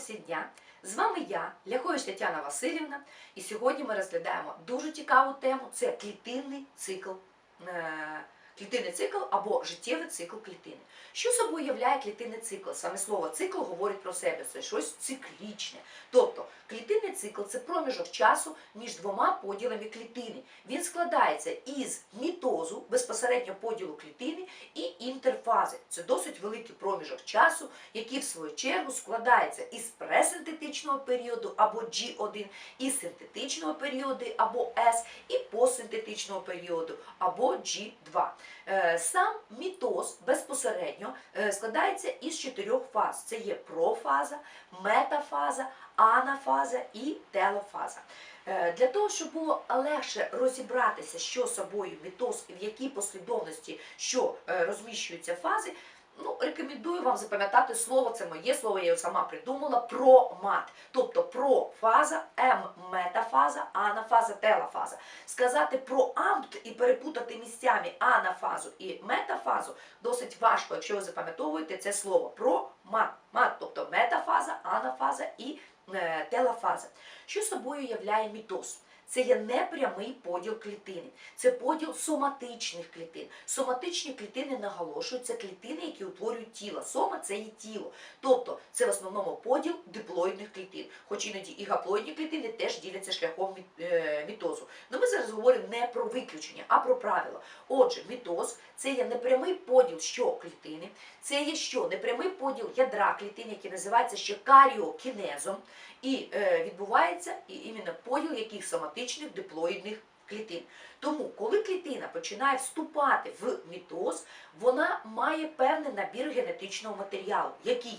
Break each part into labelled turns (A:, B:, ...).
A: всі дня! З вами я, Ляхович Тетяна Васильівна, і сьогодні ми розглядаємо дуже цікаву тему це клітинний цикл. Клітинний цикл або життєвий цикл клітини. Що собою являє клітинний цикл? Саме слово цикл говорить про себе, це щось циклічне. Тобто клітинний цикл це проміжок часу між двома поділами клітини. Він складається із мітозу, безпосередньо поділу клітини, і інтерфази. Це досить великий проміжок часу, який в свою чергу складається із пресинтетичного періоду або G1, із синтетичного періоду або S, і посинтетичного періоду або G2. Е, Сам мітоз безпосередньо е, складається із чотирьох фаз: це є профаза, метафаза, анафаза і телофаза. Е, Для того, щоб було легше розібратися, що собою мітоз і в якій послідовності що розміщуються фази, ну, рекомендую вам запам'ятати слово, це моє слово, я його сама придумала, промат. Тобто профаза, М-метафаза, анафаза, телофаза. Сказати про ампт і перепутати місцями анафазу і метафазу досить важко, якщо ви запам'ятовуєте це слово. Промат, мат, тобто метафаза, анафаза і телофаза. Що собою являє мітоз? Це є непрямий поділ клітини, це поділ соматичних клітин. Соматичні клітини наголошують, це клітини, які утворюють тіло. Сома це є тіло. Тобто це в основному поділ диплоїдних клітин. Хоч іноді і гаплоїдні клітини теж діляться шляхом е, мітозу. Ну ми зараз говоримо не про виключення, а про правила. Отже, мітоз це є непрямий поділ що клітини, це є що непрямий поділ ядра клітин, який називається ще каріокінезом, і е, відбувається і іменно поділ яких соматичних диплоїдних клітин. Тому, коли клітина починає вступати в мітоз, вона має певний набір генетичного матеріалу, який,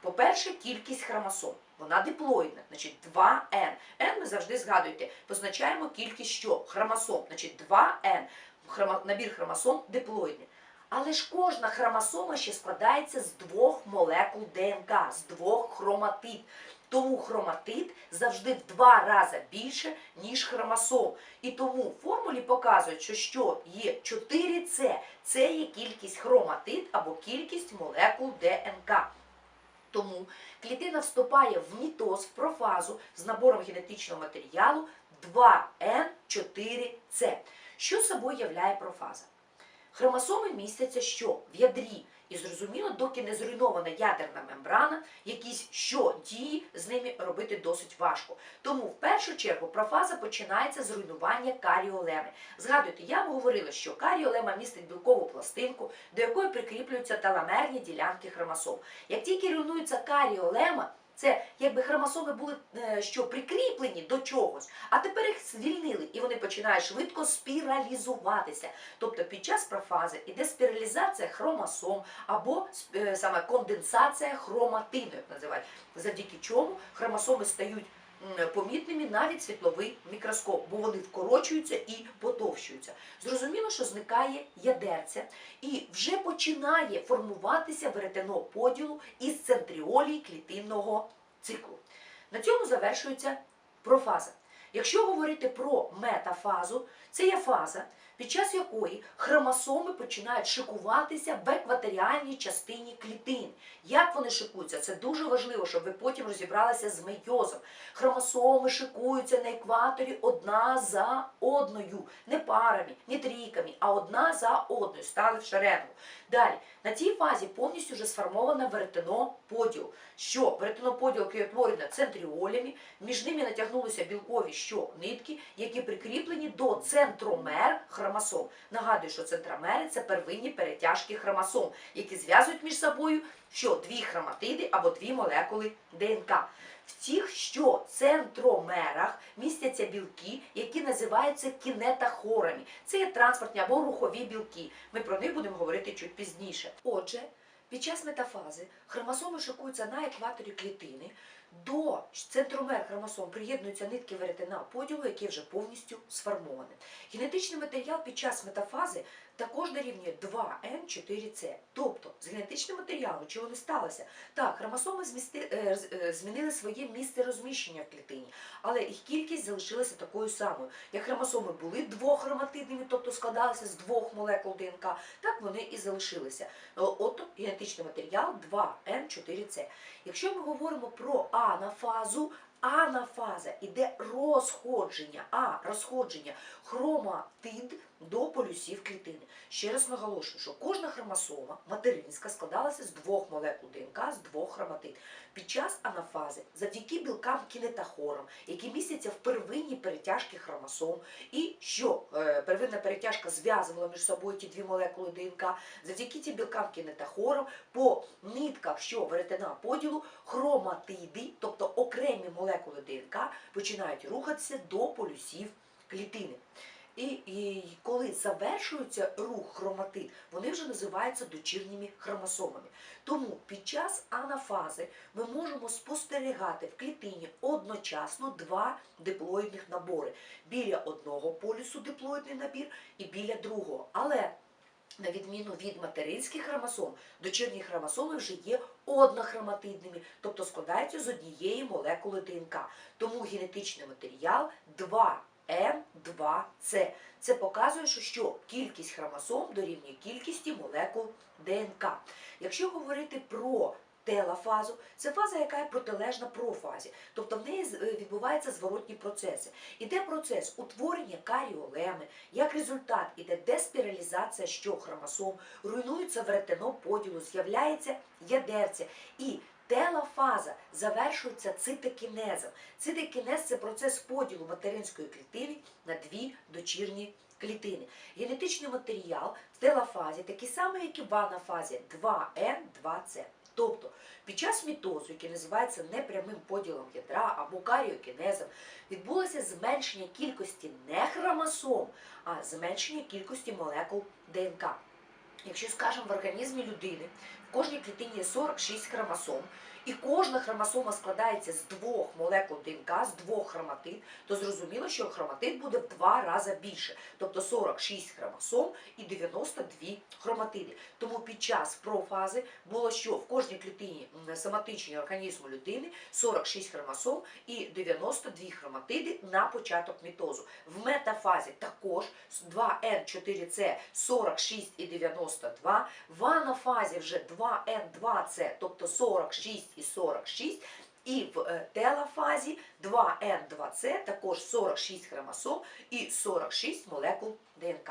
A: по-перше, кількість хромосом. Вона диплоїдна, значить 2N. N ми завжди згадуєте, позначаємо кількість що? Хромосом, значить 2N. Хрома- Набір хромосом диплоїдний. Але ж кожна хромосома ще складається з двох молекул ДНК, з двох хроматид. Тому хроматид завжди в два рази більше, ніж хромосом. І тому в формулі показують, що, що є 4С, це є кількість хроматид або кількість молекул ДНК. Тому клітина вступає в мітоз, в профазу з набором генетичного матеріалу 2N4C. Що собою являє профаза? Хромосоми містяться що? В ядрі. І зрозуміло, доки не зруйнована ядерна мембрана, якісь що дії з ними робити досить важко. Тому в першу чергу профаза починається з руйнування каріолеми. Згадуйте, я вам говорила, що каріолема містить білкову пластинку, до якої прикріплюються таламерні ділянки хромосом. Як тільки руйнується каріолема, це якби хромосоми були е, що прикріплені до чогось, а тепер їх звільнили, і вони починають швидко спіралізуватися. Тобто під час профази іде спіралізація хромосом або е, саме конденсація хроматину, як називають, завдяки чому хромосоми стають помітними навіть світловий мікроскоп, бо вони вкорочуються і потовщуються. Зрозуміло, що зникає ядерця і вже починає формуватися веретено поділу із центріолій клітинного циклу. На цьому завершується профаза. Якщо говорити про метафазу, це є фаза, під час якої хромосоми починають шикуватися в екваторіальній частині клітин. Як вони шикуються? Це дуже важливо, щоб ви потім розібралися з мейозом. Хромосоми шикуються на екваторі одна за одною, не парами, не трійками, а одна за одною, стали в шеренгу. Далі, на цій фазі повністю вже сформоване веретено поділу. Що веретено поділу, яке утворене центріолями, між ними натягнулися білкові що нитки, які прикріплені до центромер хромосом. Нагадую, що центромери це первинні перетяжки хромосом, які зв'язують між собою що дві хроматиди або дві молекули ДНК. В цих що центромерах містяться білки, які називаються кінетахорами. Це є транспортні або рухові білки. Ми про них будемо говорити чуть пізніше. Отже, під час метафази хромосоми шикуються на екваторі клітини. До центромер хромосом приєднуються нитки веретена поділу, які вже повністю сформовані. Генетичний матеріал під час метафази також дорівнює 2М4С. Тобто з генетичним матеріалом чого не сталося? Так, хромосоми змісти, е, е, змінили своє місце розміщення в клітині, але їх кількість залишилася такою самою. Як хромосоми були двоххроматидними, тобто складалися з двох молекул ДНК, так вони і залишилися. О- От генетичний матеріал 2М4С. Якщо ми говоримо про анафазу, анафаза іде розходження, а розходження хроматид до полюсів клітини. Ще раз наголошую, що кожна хромосома материнська складалася з двох молекул ДНК, з двох хроматид. Під час анафази, завдяки білкам кінетахорам, які містяться в первинній перетяжці хромосом, і що е, первинна перетяжка зв'язувала між собою ті дві молекули ДНК, завдяки цим білкам кінетахорам по нитках, що веретена поділу, хроматиди, тобто окремі молекули ДНК, починають рухатися до полюсів клітини. І, і коли завершується рух хроматид, вони вже називаються дочірніми хромосомами. Тому під час анафази ми можемо спостерігати в клітині одночасно два диплоїдних набори. Біля одного полюсу диплоїдний набір і біля другого. Але на відміну від материнських хромосом, дочірні хромосоми вже є однохроматидними, тобто складаються з однієї молекули ДНК. Тому генетичний матеріал 2М2С. Це показує, що, кількість хромосом дорівнює кількості молекул ДНК. Якщо говорити про телофазу, це фаза, яка є протилежна профазі, тобто в неї е, відбуваються зворотні процеси. Іде процес утворення каріолеми, як результат іде деспіралізація що хромосом, руйнується веретено поділу, з'являється ядерця і телофаза завершується цитокінезом. Цитокінез це процес поділу материнської клітини на дві дочірні клітини. Генетичний матеріал в телофазі такий самий, як і в анафазі 2Н2С. Тобто під час мітозу, який називається непрямим поділом ядра або каріокінезом, відбулося зменшення кількості не хромосом, а зменшення кількості молекул ДНК. Якщо скажемо в організмі людини, в кожній клітині є 46 хромосом, і кожна хромосома складається з двох молекул ДНК, з двох хроматид, то зрозуміло, що хроматид буде в два рази більше, тобто 46 хромосом і 92 хроматиди. Тому під час профази було що в кожній клітині соматичній організму людини 46 хромосом і 92 хроматиди на початок мітозу. В метафазі також 2N4C 46 і 92, в анафазі вже 2N2C, тобто 46 і 46, і в е, телофазі 2N2C, також 46 хромосом і 46 молекул ДНК.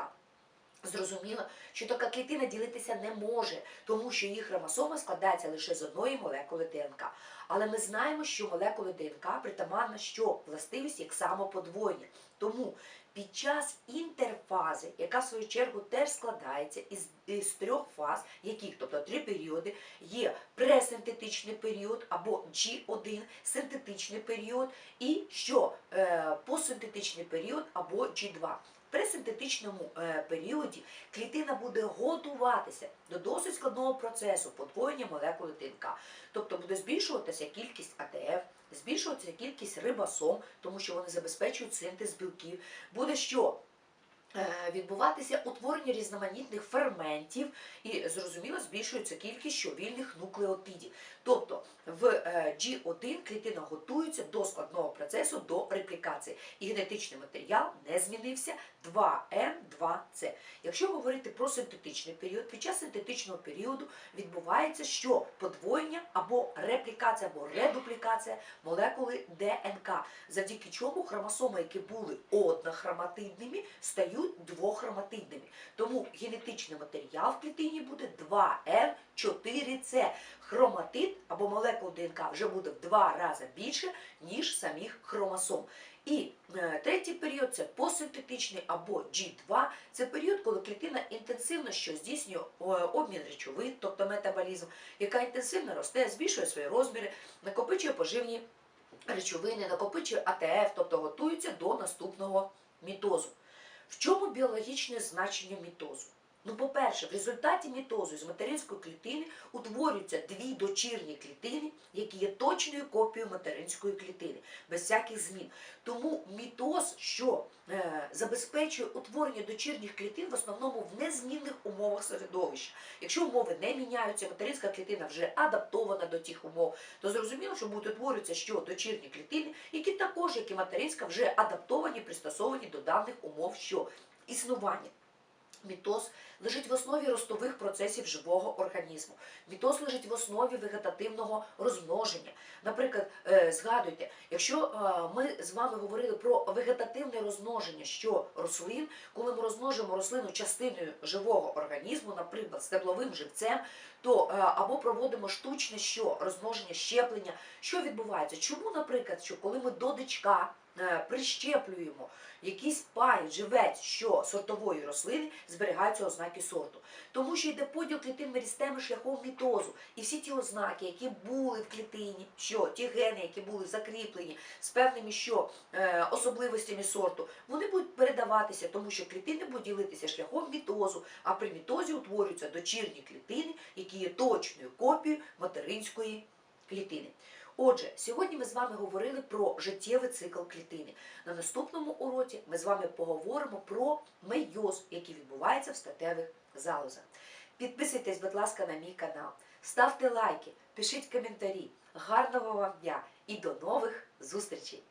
A: Зрозуміло, що така клітина ділитися не може, тому що її хромосома складається лише з одної молекули ДНК. Але ми знаємо, що молекули ДНК притаманна що властивість як самоподвоєння. Тому під час інтерфази, яка в свою чергу теж складається із, із трьох фаз, яких, тобто три періоди, є пресинтетичний період або G1, синтетичний період і що е, посинтетичний період або G2. При синтетичному е, періоді клітина буде готуватися до досить складного процесу подвоєння молекули ДНК. Тобто буде збільшуватися кількість АТФ, збільшуватися кількість рибосом, тому що вони забезпечують синтез білків. Буде що? Е, Відбуватися утворення різноманітних ферментів і зрозуміло збільшується кількість що вільних нуклеотидів. Тобто в е, G1 клітина готується до складного процесу до реплікації. І генетичний матеріал не змінився 2М2С. Якщо говорити про синтетичний період, під час синтетичного періоду відбувається що подвоєння або реплікація, або редуплікація молекули ДНК, завдяки чому хромосоми, які були однохроматидними, стають двохроматидними. Тому генетичний матеріал в клітині буде 2М4С. Хроматид або молекул ДНК вже буде в два рази більше, ніж самих хромосом. І е, третій період це посинтетичний або G2. Це період, коли клітина інтенсивно що здійснює е, обмін речовин, тобто метаболізм, яка інтенсивно росте, збільшує свої розміри, накопичує поживні речовини, накопичує АТФ, тобто готується до наступного мітозу. В чому біологічне значення мітозу? Ну, по-перше, в результаті мітозу з материнської клітини утворюються дві дочірні клітини, які є точною копією материнської клітини, без всяких змін. Тому мітоз, що е, забезпечує утворення дочірніх клітин в основному в незмінних умовах середовища. Якщо умови не міняються, материнська клітина вже адаптована до тих умов, то зрозуміло, що будуть утворюватися що дочірні клітини, які також, як і материнська, вже адаптовані, пристосовані до даних умов, що існування. Мітоз лежить в основі ростових процесів живого організму. Мітоз лежить в основі вегетативного розмноження. Наприклад, е, згадуйте, якщо е, ми з вами говорили про вегетативне розмноження, що рослин, коли ми розмножуємо рослину частиною живого організму, наприклад, стебловим живцем, то е, або проводимо штучне що розмноження, щеплення, що відбувається? Чому, наприклад, що коли ми до дичка е, прищеплюємо якийсь пай, живець, що сортової рослини зберігаються ознаки сорту. Тому що йде поділ клітин мерістеми шляхом мітозу. І всі ті ознаки, які були в клітині, що ті гени, які були закріплені з певними що е, особливостями сорту, вони будуть передаватися, тому що клітини будуть ділитися шляхом мітозу, а при мітозі утворюються дочірні клітини, які є точною копією материнської клітини. Отже, сьогодні ми з вами говорили про життєвий цикл клітини. На наступному уроці ми з вами поговоримо про мейоз, який відбувається в статевих залозах. Підписуйтесь, будь ласка, на мій канал, ставте лайки, пишіть коментарі. Гарного вам дня і до нових зустрічей!